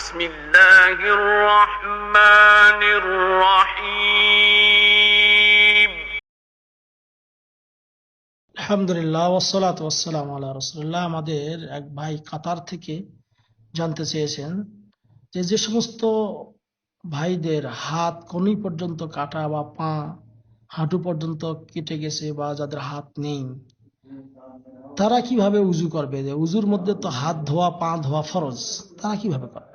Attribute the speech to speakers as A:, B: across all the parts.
A: بسم الله الرحمن الرحيم
B: আলহামদুলিল্লাহ ওসালাত ওয়াসালাম আল্লাহ রসুল্লাহ আমাদের এক ভাই কাতার থেকে জানতে চেয়েছেন যে যে সমস্ত ভাইদের হাত কনুই পর্যন্ত কাটা বা পা হাঁটু পর্যন্ত কেটে গেছে বা যাদের হাত নেই তারা কিভাবে উজু করবে যে উজুর মধ্যে তো হাত ধোয়া পা ধোয়া ফরজ তারা কিভাবে করবে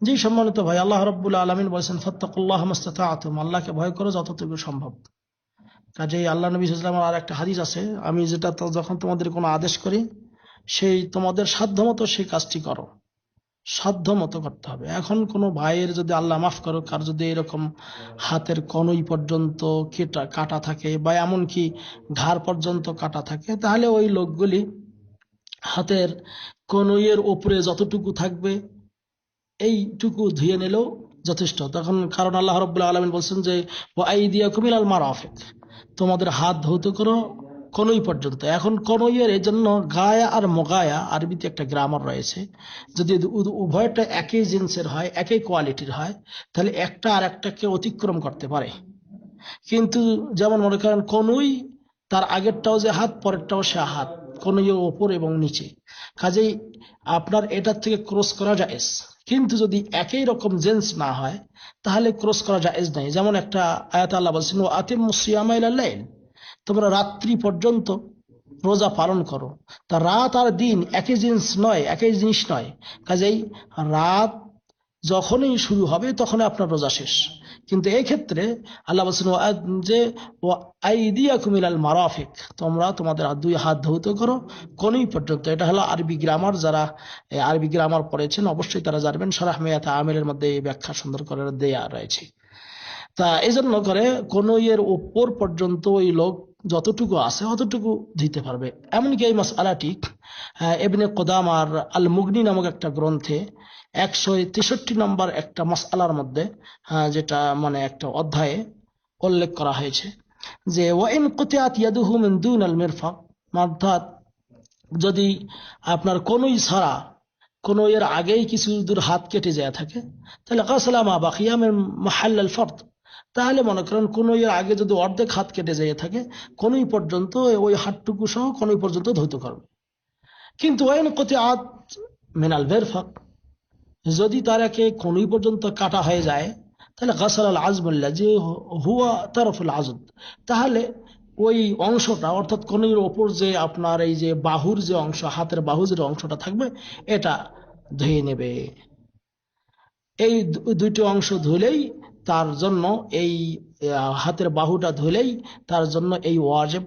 B: জি, সম্মানিত ভাই, আল্লাহ রব্বুল আলমিন বলছেন, ফত্তাকুল্লাহ মাস্তাতুম আল্লাহকে ভয় করো যতটুকু সম্ভব। কাজেই আল্লাহ নবী ইসলামের আর একটা হাদিস আছে, আমি যেটা যখন তোমাদের কোনো আদেশ করি, সেই তোমাদের সাধ্যমতো সেই কাজটি করো। সাধ্য মতো করতে হবে। এখন কোনো ভাইয়ের যদি আল্লাহ মাফ করো কার যদি এরকম হাতের কনই পর্যন্ত কেটা, কাটা থাকে বা এমনকি ঘাড় পর্যন্ত কাটা থাকে, তাহলে ওই লোকগুলি হাতের কনুইয়ের ওপরে যতটুকু থাকবে এইটুকু ধুয়ে নিলেও যথেষ্ট। তখন কারণ আল্লাহ রব্বুল্লাহ আলমিন বলছেন যে ও আই দিয়া কুমিল আল মারাফেক। তোমাদের হাত ধৌত করো কনই পর্যন্ত। এখন কনইয়ের জন্য গায়া আর মগায়া আরবিতে একটা গ্রামার রয়েছে। যদি উভয়টা একই জিন্সের হয়, একই কোয়ালিটির হয়, তাহলে একটা আর একটাকে অতিক্রম করতে পারে। কিন্তু যেমন মনে করেন কনুই, তার আগেরটাও যে হাত, পরেরটাও সে হাত। কনুইয়ের ওপর এবং নিচে। কাজেই আপনার এটার থেকে ক্রস করা যায় কিন্তু যদি একই রকম জেন্স না হয়, তাহলে ক্রস করা জায়েজ নাই যেমন একটা আয়াত আল্লাহ বলছেন ও আতিম মুসিয়ামাইল তোমরা রাত্রি পর্যন্ত রোজা পালন করো। তা রাত আর দিন একই জিনিস নয়, একই জিনিস নয়। কাজেই রাত যখনই শুরু হবে তখনই আপনার রোজা শেষ। কিন্তু এই ক্ষেত্রে আল্লাহ বলছেন, "ওয়া আদ- যে ও আইদিয়া কুমিলাল মারাফিক। তোমরা তোমাদের দুই হাত ধৌত করো, কোনই পর্যন্ত। এটা হলো আরবি গ্রামার যারা আরবি গ্রামার পড়েছেন, অবশ্যই তারা জানবেন। সারাহ মেয়াতা আমিলের মধ্যে এই ব্যাখ্যা সুন্দর করে দেয়া রয়েছে। তা এই জন্য করে কোনো ইয়ের ওপর পর্যন্ত ওই লোক যতটুকু আছে অতটুকু দিতে পারবে। এমনকি এই মাসালাটি আহ, এবনে কোদামার আল মুগনি নামক একটা গ্রন্থে একশো তেষট্টি নম্বর একটা মাসালার মধ্যে আহ, যেটা মানে একটা অধ্যায়ে উল্লেখ করা হয়েছে যে ওয়াইন কুতিয়াত ইয়াদুহু মিন দুন আল মিরফাক অর্থাৎ যদি আপনার কোনোই ছাড়া কোনো এর আগেই কিছু দূর হাত কেটে যায় থাকে তাহলে কাসলামা বাকিয়ামের মাহাল্লাল ফর্দ তাহলে মনে করেন কোনো এর আগে যদি অর্ধেক হাত কেটে যেয়ে থাকে, কোনোই পর্যন্ত ওই হাতটুকু সহ কোনোই পর্যন্ত ধৈত করবে। কিন্তু ওয়াইন কতি আত মেনাল বেরফাক, যদি তার একে কোনোই পর্যন্ত কাটা হয়ে যায়, তাহলে গাছাল আল যে হুয়া তরফুল আজদ। তাহলে ওই অংশটা, অর্থাৎ কনির ওপর যে আপনার এই যে বাহুর যে অংশ, হাতের বাহু যে অংশটা থাকবে, এটা ধুয়ে নেবে। এই দুইটি অংশ ধুলেই তার জন্য এই হাতের বাহুটা ধুলেই তার জন্য এই ওয়াজেব